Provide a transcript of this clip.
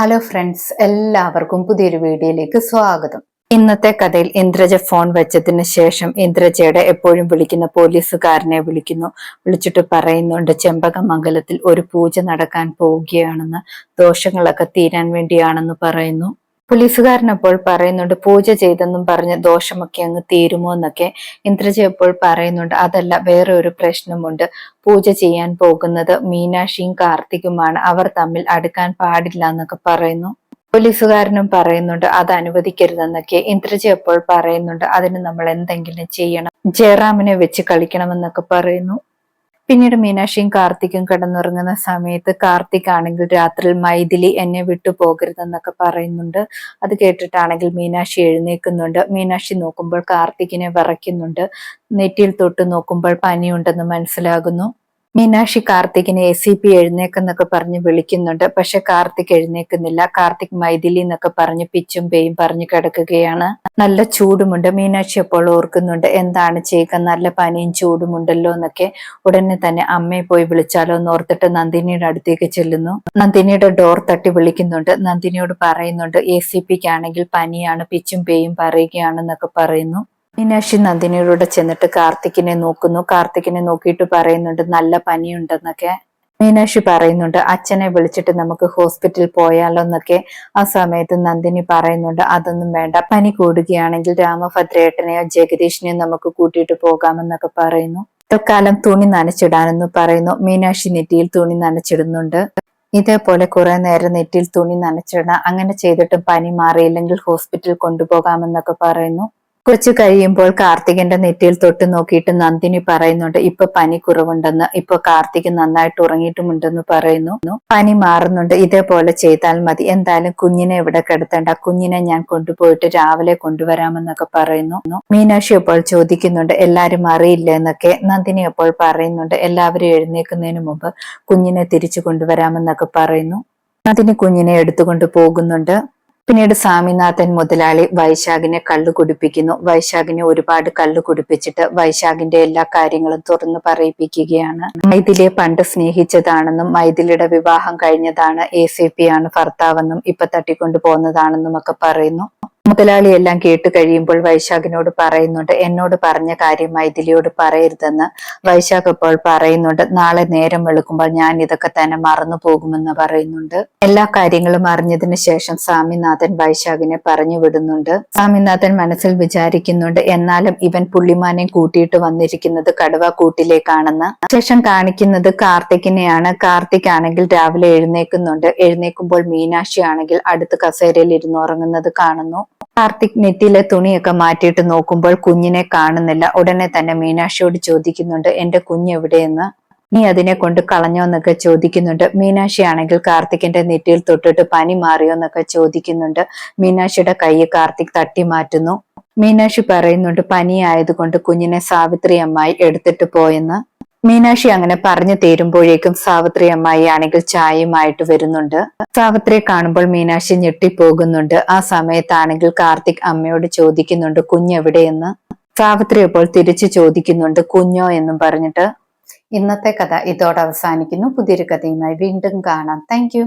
Hello friends എല്ലാവർക്കും പുതിയൊരു വീഡിയോയിലേക്ക് സ്വാഗതം. ഇന്നത്തെ കഥയിൽ ഇന്ദ്രജ ഫോൺ വെച്ചതിന് ശേഷം ഇന്ദ്രജയുടെ എപ്പോഴും വിളിക്കുന്ന പോലീസുകാരനെ വിളിക്കുന്നു. വിളിച്ചിട്ട് പറയുന്നുണ്ട് ചെമ്പകമംഗലത്തിൽ ഒരു പൂജ നടക്കാൻ പോവുകയാണെന്ന് ദോഷങ്ങളൊക്കെ തീരാൻ വേണ്ടിയാണെന്ന് പറയുന്നു. പോലീസുകാരൻ അപ്പോൾ പറയുന്നുണ്ട് പൂജ ചെയ്തെന്നും പറഞ്ഞ് ദോഷമൊക്കെ അങ്ങ് തീരുമോ എന്നൊക്കെ ഇന്ദ്രജ അപ്പോൾ പറയുന്നുണ്ട്. അതല്ല വേറെ ഒരു പ്രശ്നമുണ്ട്. പൂജ ചെയ്യാൻ പോകുന്നത് മീനാക്ഷിയും കാർത്തികുമാണ്. അവർ തമ്മിൽ അടുക്കാൻ പാടില്ല എന്നൊക്കെ പറയുന്നു. പോലീസുകാരനും പറയുന്നുണ്ട് അത് അനുവദിക്കരുതെന്നൊക്കെ ഇന്ദ്രജ അപ്പോൾ പറയുന്നുണ്ട്. അതിന് നമ്മൾ എന്തെങ്കിലും ചെയ്യണം. ജയറാമിനെ വെച്ച് കളിക്കണമെന്നൊക്കെ പറയുന്നു. പിന്നീട് മീനാക്ഷിയും കാർത്തിക്കും കിടന്നുറങ്ങുന്ന സമയത്ത് കാർത്തിക് ആണെങ്കിൽ രാത്രിയിൽ മൈഥിലി എന്നെ വിട്ടു പോകരുതെന്നൊക്കെ പറയുന്നുണ്ട്. അത് കേട്ടിട്ടാണെങ്കിൽ മീനാക്ഷി എഴുന്നേക്കുന്നുണ്ട് മീനാക്ഷി നോക്കുമ്പോൾ കാർത്തികിനെ വിറയ്ക്കുന്നുണ്ട്. നെറ്റിയിൽ തൊട്ട് നോക്കുമ്പോൾ പനിയുണ്ടെന്ന് മനസ്സിലാകുന്നു. മീനാക്ഷി കാർത്തികിനെ എ സി പി എഴുന്നേക്കെന്നൊക്കെ പറഞ്ഞ് വിളിക്കുന്നുണ്ട്. പക്ഷെ കാർത്തിക് എഴുന്നേക്കുന്നില്ല. കാർത്തിക് മൈഥിലി എന്നൊക്കെ പറഞ്ഞ് പിച്ചും പേയും പറഞ്ഞു കിടക്കുകയാണ്. നല്ല ചൂടുമുണ്ട്. മീനാക്ഷി അപ്പോൾ ഓർക്കുന്നുണ്ട്. എന്താണ് ചെയ്യുക? നല്ല പനിയും ചൂടുമുണ്ടല്ലോ എന്നൊക്കെ. ഉടനെ തന്നെ അമ്മയെ പോയി വിളിച്ചാലോ എന്ന് ഓർത്തിട്ട് നന്ദിനിയുടെ അടുത്തേക്ക് ചെല്ലുന്നു. നന്ദിനിയുടെ ഡോർ തട്ടി വിളിക്കുന്നുണ്ട്. നന്ദിനിയോട് പറയുന്നുണ്ട് എ സി പിക്ക് ആണെങ്കിൽ പനിയാണ്. പിച്ചും പേയും പറയുകയാണെന്നൊക്കെ പറയുന്നു. മീനാക്ഷി നന്ദിനിയോട് ചെന്നിട്ട് കാർത്തിക്കിനെ നോക്കുന്നു. കാർത്തിക്കിനെ നോക്കിയിട്ട് പറയുന്നുണ്ട് നല്ല പനിയുണ്ടെന്നൊക്കെ. മീനാക്ഷി പറയുന്നുണ്ട് അച്ഛനെ വിളിച്ചിട്ട് നമുക്ക് ഹോസ്പിറ്റൽ പോയാലോ എന്നൊക്കെ. ആ സമയത്ത് നന്ദിനി പറയുന്നുണ്ട് അതൊന്നും വേണ്ട. പനി കൂടുകയാണെങ്കിൽ രാമഭദ്രേട്ടനെയോ ജഗദീഷിനെയോ നമുക്ക് കൂട്ടിയിട്ട് പോകാമെന്നൊക്കെ പറയുന്നു. തൽക്കാലം തുണി നനച്ചിടാനെന്ന് പറയുന്നു. മീനാക്ഷി നെറ്റിയിൽ തുണി നനച്ചിടുന്നുണ്ട്. ഇതേപോലെ കുറെ നേരം നെറ്റിയിൽ തുണി നനച്ചിടണം. അങ്ങനെ ചെയ്തിട്ടും പനി മാറിയില്ലെങ്കിൽ ഹോസ്പിറ്റലിൽ കൊണ്ടുപോകാമെന്നൊക്കെ പറയുന്നു. കുറച്ച് കഴിയുമ്പോൾ കാർത്തികന്റെ നെറ്റിയിൽ തൊട്ട് നോക്കിയിട്ട് നന്ദിനി പറയുന്നുണ്ട് ഇപ്പൊ പനി കുറവുണ്ടെന്ന്. ഇപ്പൊ കാർത്തിക് നന്നായിട്ട് ഉറങ്ങിയിട്ടുമുണ്ടെന്ന് പറയുന്നു. പനി മാറുന്നുണ്ട്. ഇതേപോലെ ചെയ്താൽ മതി. എന്തായാലും കുഞ്ഞിനെ ഇവിടെ കിടത്തേണ്ട. കുഞ്ഞിനെ ഞാൻ കൊണ്ടുപോയിട്ട് രാവിലെ കൊണ്ടുവരാമെന്നൊക്കെ പറയുന്നു. മീനാക്ഷി അപ്പോൾ ചോദിക്കുന്നുണ്ട് എല്ലാരും അറിയില്ല? എന്നൊക്കെ നന്ദിനി അപ്പോൾ പറയുന്നുണ്ട് എല്ലാവരും എഴുന്നേക്കുന്നതിന് മുമ്പ് കുഞ്ഞിനെ തിരിച്ചു കൊണ്ടുവരാമെന്നൊക്കെ പറയുന്നു. നന്ദിനി കുഞ്ഞിനെ എടുത്തുകൊണ്ട് പോകുന്നുണ്ട്. പിന്നീട് സ്വാമിനാഥൻ മുതലാളി വൈശാഖിനെ കള്ളു കുടിപ്പിക്കുന്നു. വൈശാഖിനെ ഒരുപാട് കള്ളു കുടിപ്പിച്ചിട്ട് വൈശാഖിന്റെ എല്ലാ കാര്യങ്ങളും തുറന്നു പറയിപ്പിക്കുകയാണ്. മൈഥിലിയെ പണ്ട് സ്നേഹിച്ചതാണെന്നും മൈഥിലിയുടെ വിവാഹം കഴിഞ്ഞതാണ് എ സി പി ആണ് ഭർത്താവെന്നും ഇപ്പൊ തട്ടിക്കൊണ്ടു പോകുന്നതാണെന്നും ഒക്കെ പറയുന്നു. മുതലാളി എല്ലാം കേട്ട് കഴിയുമ്പോൾ വൈശാഖിനോട് പറയുന്നുണ്ട് എന്നോട് പറഞ്ഞ കാര്യം മൈഥിലിയോട് പറയരുതെന്ന് വൈശാഖ് ഇപ്പോൾ പറയുന്നുണ്ട്. നാളെ നേരം വെളുക്കുമ്പോൾ ഞാൻ ഇതൊക്കെ തന്നെ മറന്നു പോകുമെന്ന് പറയുന്നുണ്ട്. എല്ലാ കാര്യങ്ങളും അറിഞ്ഞതിന് ശേഷം സ്വാമിനാഥൻ വൈശാഖിനെ പറഞ്ഞു വിടുന്നുണ്ട്. സ്വാമിനാഥൻ മനസ്സിൽ വിചാരിക്കുന്നുണ്ട് എന്നാലും ഇവൻ പുള്ളിമാനെ കൂട്ടിയിട്ട് വന്നിരിക്കുന്നത് കടുവ കൂട്ടിലേക്കാണെന്ന്. ശേഷം കാണിക്കുന്നത് കാർത്തിക്കിനെയാണ്. കാർത്തിക് ആണെങ്കിൽ രാവിലെ എഴുന്നേക്കുന്നുണ്ട്. എഴുന്നേക്കുമ്പോൾ മീനാക്ഷി ആണെങ്കിൽ അടുത്ത് കസേരയിൽ ഇരുന്നുറങ്ങുന്നത് കാണുന്നു. കാർത്തിക് നെറ്റിയിലെ തുണിയൊക്കെ മാറ്റിയിട്ട് നോക്കുമ്പോൾ കുഞ്ഞിനെ കാണുന്നില്ല. ഉടനെ തന്നെ മീനാക്ഷിയോട് ചോദിക്കുന്നുണ്ട് എന്റെ കുഞ്ഞ് എവിടെയെന്ന്? നീ അതിനെ കൊണ്ട് കളഞ്ഞോ എന്നൊക്കെ ചോദിക്കുന്നുണ്ട്. മീനാക്ഷി ആണെങ്കിൽ കാർത്തിക്കിന്റെ നെറ്റിയിൽ തൊട്ടിട്ട് പനി മാറിയോ എന്നൊക്കെ ചോദിക്കുന്നുണ്ട്. മീനാക്ഷിയുടെ കൈ കാർത്തിക് തട്ടി മാറ്റുന്നു. മീനാക്ഷി പറയുന്നുണ്ട് പനിയായതുകൊണ്ട് കുഞ്ഞിനെ സാവിത്രി അമ്മായി എടുത്തിട്ട് പോയെന്ന്. മീനാക്ഷി അങ്ങനെ പറഞ്ഞു തീരുമ്പോഴേക്കും സാവിത്രി അമ്മായി ആണെങ്കിൽ ചായയുമായിട്ട് വരുന്നുണ്ട്. സാവിത്രിയെ കാണുമ്പോൾ മീനാക്ഷി ഞെട്ടിപ്പോകുന്നുണ്ട്. ആ സമയത്താണെങ്കിൽ കാർത്തിക് അമ്മയോട് ചോദിക്കുന്നുണ്ട് കുഞ്ഞെവിടെയെന്ന്? സാവിത്രി അപ്പോൾ തിരിച്ചു ചോദിക്കുന്നുണ്ട് കുഞ്ഞോ? എന്നും പറഞ്ഞിട്ട്. ഇന്നത്തെ കഥ ഇതോടെ അവസാനിക്കുന്നു. പുതിയൊരു കഥയുമായി വീണ്ടും കാണാം. താങ്ക്